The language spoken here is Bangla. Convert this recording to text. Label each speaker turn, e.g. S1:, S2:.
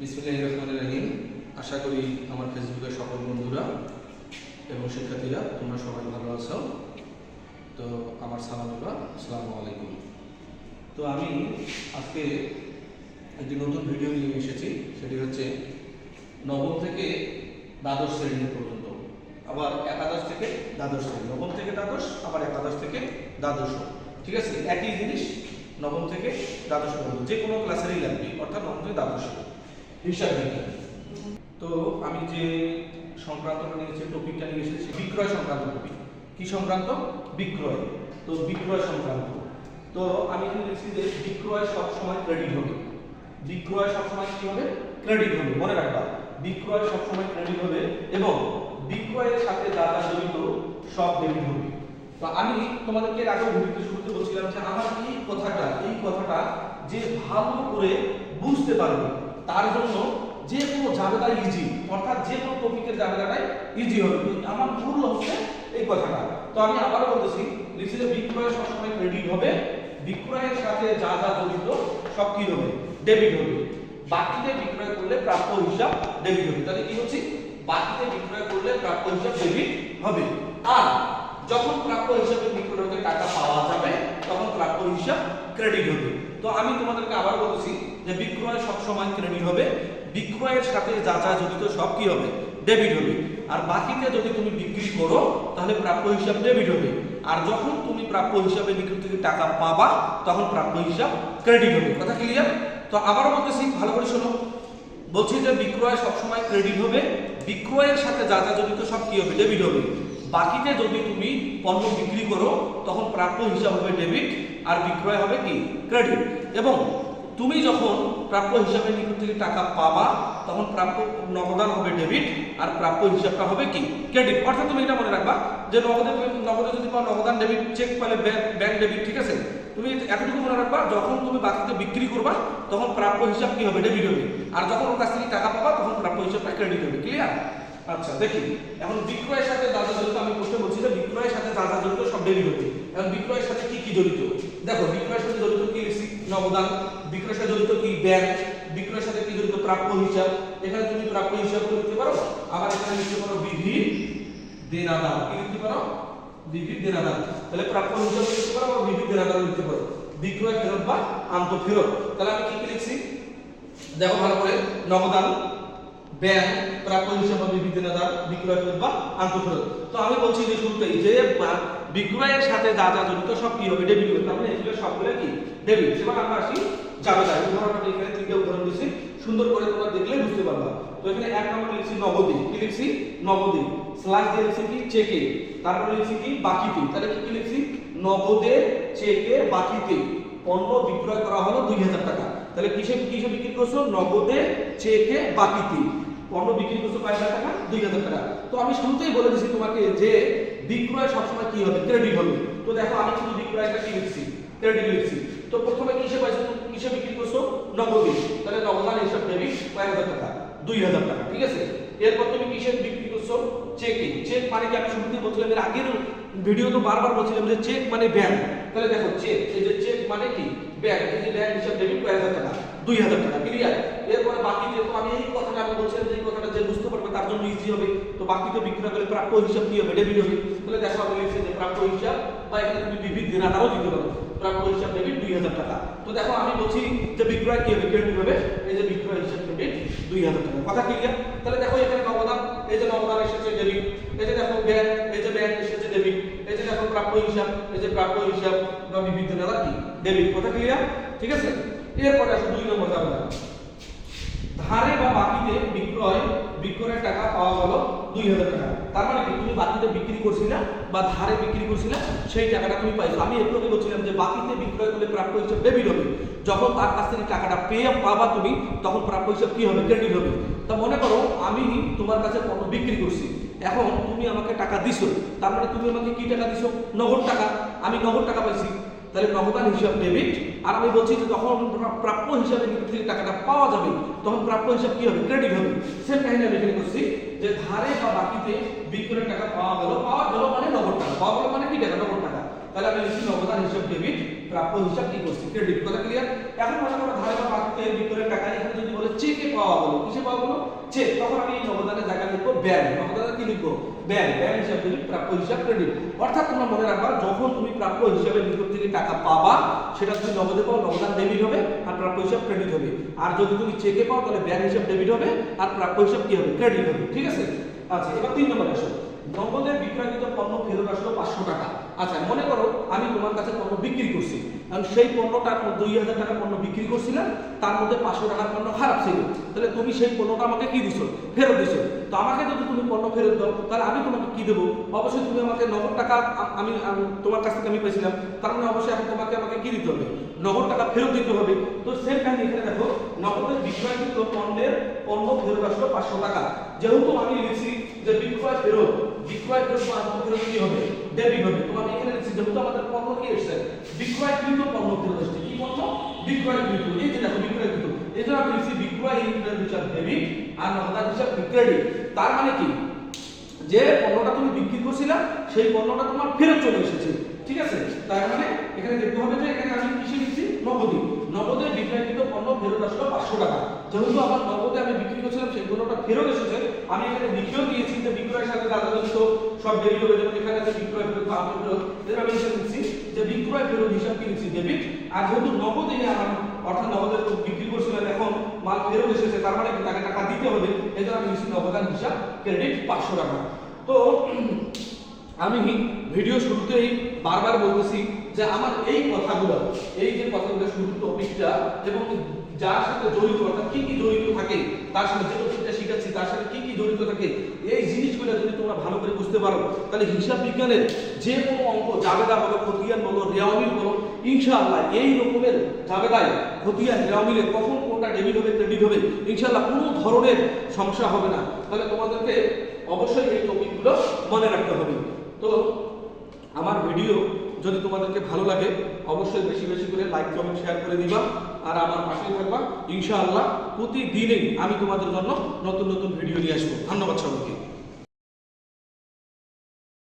S1: বিসমিল্লাহ আশা করি আমার ফেসবুকের সকল বন্ধুরা এবং শিক্ষার্থীরা, তোমরা সবাই ভালো আছো। তো আমার সালামুল্লাহ আসসালামু আলাইকুম। তো আমি আজকে একটি নতুন ভিডিও নিয়ে এসেছি, সেটি হচ্ছে নবম থেকে দ্বাদশ শ্রেণি পর্যন্ত। আবার একাদশ থেকে দ্বাদশ শ্রেণি। নবম থেকে দ্বাদশ, আবার একাদশ থেকে দ্বাদশ। ঠিক আছে? একই জিনিস, নবম থেকে দ্বাদশ পর্যন্ত। যে কোনো ক্লাসেরই লাগবে, অর্থাৎ নবম থেকে দ্বাদশ। হিসাব বিজ্ঞান। তো আমি যে সংক্রান্তটা নিয়েছি টপিকটা নিয়ে এসেছি, বিক্রয় সংক্রান্ত টপিক কি সংক্রান্ত? বিক্রয়। তো বিক্রয় সংক্রান্ত। তো আমি এখানে লিখছি যে বিক্রয় সবসময় ক্রেডিট হবে বিক্রয় সবসময় কি হবে? ক্রেডিট হবে মনে রাখবা, বিক্রয় সবসময় ক্রেডিট হবে এবং বিক্রয়ের সাথে যা জড়িত সব ডেবিট হবে। তো আমি তোমাদেরকে আগে ভিডিওতে শুরুতে বলছিলাম যে আমার এই কথাটা এই কথাটা যে ভালো করে বুঝতে পারবে তার জন্য যে কোনো জাবেদা ইজি অর্থাৎ যে কোনো টপিকের জাবেদাটাই ইজি হবে। আমার মূল হচ্ছে এই কথাটা। তো আমি আবারও বলতেছি লিখছি যে বিক্রয় সবসময় ক্রেডিট হবে, বিক্রয়ের সাথে যা যা জড়িত সব কি হবে? ডেবিট হবে। বাকিতে বিক্রয় করলে প্রাপ্য হিসাব ডেবিট হবে। তাহলে কি হচ্ছে? বাকিতে বিক্রয় করলে প্রাপ্য হিসাব ডেবিট হবে। আর যখন প্রাপ্য হিসাবে বিক্রয়কে টাকা পাওয়া যাবে তখন প্রাপ্য হিসাব ক্রেডিট হবে তো আমি তোমাদেরকে আবার বলছি যে বিক্রয় সবসময় ক্রেডিট হবে। বিক্রয়ের সাথে যা যা জড়িত সব কি হবে? ডেবিট হবে। আর বাকিতে যদি তুমি বিক্রি করো, তাহলে প্রাপ্য হিসাব ডেবিট হবে। আর যখন তুমি প্রাপ্য হিসাবে বিক্রি থেকে টাকা পাবা, তখন প্রাপ্য হিসাব ক্রেডিট হবে। কথা ক্লিয়ার তো আবার বলতেছি, ভালো করে শোনো। বলছি যে বিক্রয় সবসময় ক্রেডিট হবে। বিক্রয়ের সাথে যা যা জড়িত সব কি হবে? ডেবিট হবে। বাকিতে যদি তুমি পণ্য বিক্রি করো, তখন প্রাপ্য হিসাব হবে ডেবিট আর বিক্রয় হবে কি? ক্রেডিট এবং তুমি যখন প্রাপ্য হিসাবে নিকট থেকে টাকা পাবা, তখন প্রাপ্য নগদান হবে ডেবিট আর প্রাপ্য হিসাবটা হবে কি? ক্রেডিট অর্থাৎ তুমি এটা মনে রাখবা যে নগদে নগদে যদি পাও নগদান ডেবিট চেক পেলে ব্যাংক ডেবিট ঠিক আছে? তুমি এতটুকু মনে রাখবা, যখন তুমি বাকিতে বিক্রি করবা, তখন প্রাপ্য হিসাব কি হবে? ডেবিট হবে। আর যখন ওর কাছ থেকে টাকা পাবা, তখন প্রাপ্য হিসাবটা ক্রেডিট হবে। ক্লিয়ার আচ্ছা দেখি। এখন বিক্রয়ের সাথে দাদা জড়িত, আমি প্রশ্ন বলছি যে বিক্রয়ের সাথে দাদা জড়িত সব হবে এখন বিক্রয়ের সাথে কি কি জড়িত? দেখো, বিক্রয়ের সাথে জড়িত কি লিখছি নবদান বিক্রয়ের সাথে জড়িত কি ব্যাংক বিক্রয়ের সাথে কি জড়িত প্রাপ্য হিসাব? এখানে তুমি প্রাপ্য হিসাব লিখতে পারো, আবার এখানে লিখতে পারো বিধি দেনাদার কি লিখতে পারো? বিধি দেনাদার তাহলে প্রাপ্য হিসাব লিখতে পারো, আবার বিধি দেনাদার লিখতে পারো। বিক্রয় ফেরত বা আন্ত ফেরত। তাহলে আমি কি কি লিখছি? দেখো ভালো করে, নবদান ব্যাংক প্রাপ্য হিসাবে বিবিধনাদার বিক্রয় ফেরত বা আন্তঃফেরত তো আমি বলছি যে শুরুতেই যে বিক্রয়ের সাথে যা যা জড়িত সব কি হবে? ডেবিট হবে মানে এগুলো সবগুলো কি? ডেবিট এবার আমরা আসি যাবে তাই উদাহরণটা এখানে তিনটে উদাহরণ দিচ্ছি সুন্দর করে তোমরা দেখলে বুঝতে পারবা। তো এখানে এক নম্বর লিখছি? নগদে। কি লিখছি? নগদে। স্লাইস দিয়ে লিখছি কি? চেকে তারপরে লিখছি কি? বাকিতে। তাহলে কি কি লিখছি? নগদে চেকে বাকিতে। পণ্য বিক্রয় করা হলো দুই হাজার টাকা। তাহলে কিসে কিসে বিক্রি করছ? নগদে চেকে বাকিতে। পণ্য বিক্রি করছ কয় হাজার টাকা? দুই হাজার টাকা। তো আমি শুরুতেই বলে দিচ্ছি তোমাকে যে বিক্রয় সবসময় কি হবে? ক্রেডিট হবে। তো দেখো, আমি শুধু বিক্রয়টা কি লিখছি? ক্রেডিট লিখছি। তো প্রথমে কিসে পাইছো কিসে বিক্রি করছ? নগদে। তাহলে নগদান হিসাব ডেবিট কয় হাজার টাকা, দুই হাজার টাকা, ঠিক আছে? এরপর তুমি কিসে বিক্রি করছ? চেকে চেক মানে কি? আমি শুরুতেই বলছিলাম, এর আগের ভিডিও তো বারবার বলছিলাম যে চেক মানে ব্যাংক তাহলে দেখো চেক এই যে চেক মানে কি? ব্যাংক এই যে ব্যাংক হিসাব ডেবিট কয় হাজার টাকা। দুই হাজার টাকা ক্লিয়ার এরপরে বাকি যে তো আমি এই কথাটা আমি বলছিলাম যে এই কথাটা যে বুঝতে পারবে তার জন্য ইজি হবে। তো বাকিতে বিক্রয় করলে প্রাপ্য হিসাব কি হবে ডেবিট হবে তাহলে দেখো আমি লিখছি যে প্রাপ্য হিসাব, বা এখানে তুমি বিবিধ দেনাটাও দিতে পারো। প্রাপ্য হিসাব ডেবিট দুই হাজার টাকা। তো দেখো, আমি বলছি যে বিক্রয় কি হবে ক্রেডিট হবে? এই যে বিক্রয় হিসাব ডেবিট দুই হাজার টাকা। কথা ক্লিয়ার তাহলে দেখো, এখানে নবদান এই যে নবদান এসেছে ডেবিট এই যে দেখো ব্যাংক এই যে ব্যাংক এসেছে ডেবিট এই যে দেখো প্রাপ্য হিসাব, এই যে প্রাপ্য হিসাব, বা বিবিধ দেনাটা কি? ডেবিট কথা ক্লিয়ার ঠিক আছে? এরপরে আসো দুই নম্বর যাবে ধারে বা বাকিতে বিক্রয়, বিক্রয়ের টাকা পাওয়া গেল দুই হাজার টাকা। তার মানে কি, তুমি বাকিতে বিক্রি করছিলে বা ধারে বিক্রি করছিলে, সেই টাকাটা তুমি পাইছো। আমি আগে বলছিলাম যে বাকিতে বিক্রয় করলে প্রাপ্য হিসাব ডেবিট হবে। যখন তার কাছ থেকে টাকাটা পেয়ে পাবা তুমি, তখন প্রাপ্য হিসাব কি হবে? ক্রেডিট হবে। তা মনে করো, আমি তোমার কাছে পণ্য বিক্রি করছি। এখন তুমি আমাকে টাকা দিছো। তার মানে তুমি আমাকে কি টাকা দিছো? নগদ টাকা। আমি নগদ টাকা পাইছি। তাহলে নগদান হিসাব ডেবিট আর আমি বলছি যে যখন প্রাপ্য হিসাবে নিকট থেকে টাকাটা পাওয়া যাবে, তখন প্রাপ্য হিসাব কি হবে? ক্রেডিট হবে। সে কাহিনী আমি এখানে করছি যে ধারে বা বাকিতে বিক্রয়ের টাকা পাওয়া গেল। পাওয়া গেল মানে নগদ টাকা। পাওয়া গেল মানে কি? টাকা, নগদ টাকা। তাহলে আমি লিখছি নগদান হিসাব ডেবিট প্রাপ্য হিসাব কি করছি? ক্রেডিট কথা ক্লিয়ার এখন মনে করো ধারে বা বাকিতে বিক্রয়ের টাকা এখানে যদি বলে চেকে পাওয়া গেল, কিসে পাওয়া গেল? চেক তখন আমি নগদানের জায়গা লিখব ব্যাংক কি লিখব ব্যয় ব্যয় হিসাব তুমি প্রাপ্য হিসাব ক্রেডিট অর্থাৎ তোমরা মনে রাখবা, যখন তুমি প্রাপ্য হিসাবে নিকট থেকে টাকা পাবা, সেটা তুমি নগদে পাও নগদান ডেবিট হবে আর প্রাপ্য হিসাব ক্রেডিট হবে। আর যদি তুমি চেকে পাও, তাহলে ব্যয় হিসাব ডেবিট হবে আর প্রাপ্য হিসাব কি হবে? ক্রেডিট হবে। ঠিক আছে? আচ্ছা এবার তিন নম্বরে আসো। নগদে বিক্রয়কৃত পণ্য ফেরত আসলো পাঁচশো টাকা। আচ্ছা মনে করো আমি তোমার কাছে পণ্য বিক্রি করছি। কারণ সেই পণ্যটা দুই হাজার টাকার পণ্য বিক্রি করছিলাম, তার মধ্যে পাঁচশো টাকার পণ্য খারাপ ছিল। তাহলে তুমি সেই পণ্যটা আমাকে কি দিছো? ফেরত দিছো। তো আমাকে যদি তুমি পণ্য ফেরত দাও, তাহলে আমি তোমাকে কি দেবো? অবশ্যই তুমি আমাকে নগদ টাকা আমি তোমার কাছ থেকে আমি পেয়েছিলাম। তার মানে অবশ্যই এখন তোমাকে আমাকে কি দিতে হবে? নগদ টাকা ফেরত দিতে হবে। তো সেম কাহিনী এখানে দেখো নগদের বিক্রয়কৃত পণ্যের পণ্য ফেরত আসলো পাঁচশো টাকা। যেহেতু আমি লিখছি যে বিক্রয় ফেরত বিক্রয় ফেরত বা কি হবে? ডেবিট হবে। তো এখানে লিখছি যেহেতু আমাদের পণ্য কি এসেছে? বিক্রয়কৃত পণ্য ফেরত আসছে কি পণ্য? বিক্রয়কৃত এই যে দেখো বিক্রয়কৃত এই জন্য আমি লিখছি বিক্রয় ইন্টার হিসাব ডেবিট আর নগদান হিসাব ক্রেডিট তার মানে কি? যে পণ্যটা তুমি বিক্রি করছিলা, সেই পণ্যটা তোমার ফেরত চলে এসেছে। ঠিক আছে? তার মানে এখানে দেখতে হবে যে এখানে আমি কিসে লিখছি নগদে। নগদে বিক্রয়কৃত পণ্য ফেরত আসলো পাঁচশো টাকা। যেহেতু আমার নগদে আমি বিক্রি করছিলাম, সেই পণ্যটা ফেরত এসেছে। আমি এখানে লিখেও দিয়েছি, যে বিক্রয়ের সাথে দাদা জড়িত সব ডেবিট হবে যেমন এখানে আছে বিক্রয় ফেরত বা আত্ম ফেরত। এর আমি এখানে লিখছি যে বিক্রয় ফেরত হিসাব কি লিখছি ডেবিট আর যেহেতু নগদে আমার, অর্থাৎ নগদে বিক্রি করছিলাম, এখন মাল ফেরত এসেছে, তার মানে তাকে টাকা দিতে হবে? এই জন্য আমি লিখছি নগদান হিসাব ক্রেডিট পাঁচশো টাকা। তো, আমি ভিডিও শুরুতেই বারবার বলতেছি যে আমার এই কথাগুলো, এই যে কথাগুলো শুরুর টপিকটা এবং যার সাথে জড়িত, অর্থাৎ কি কি জড়িত থাকে, তার সাথে যে টপিকটা শিখাচ্ছি, তার সাথে কি কি জড়িত থাকে, এই জিনিসগুলো যদি তোমরা ভালো করে বুঝতে পারো, তাহলে হিসাব বিজ্ঞানের যে কোনো অঙ্ক, জাবেদা বলো, খতিয়ান বলো, রেওয়ামিল বলো, ইনশাআল্লাহ এই রকমের জাবেদায় খতিয়ান, রেওয়ামিলে কখন কোনটা ডেবিট হবে ক্রেডিট হবে, ইনশাআল্লাহ কোনো ধরনের সমস্যা হবে না। তাহলে তোমাদেরকে অবশ্যই এই টপিকগুলো মনে রাখতে হবে। তো আমার ভিডিও যদি তোমাদেরকে ভালো লাগে, অবশ্যই বেশি বেশি করে লাইক কমেন্ট শেয়ার করে দিবা। আর আমার পাশেই থাকবা। ইনশাআল্লাহ প্রতিদিনই আমি তোমাদের জন্য নতুন নতুন ভিডিও নিয়ে আসব। ধন্যবাদ সবাইকে।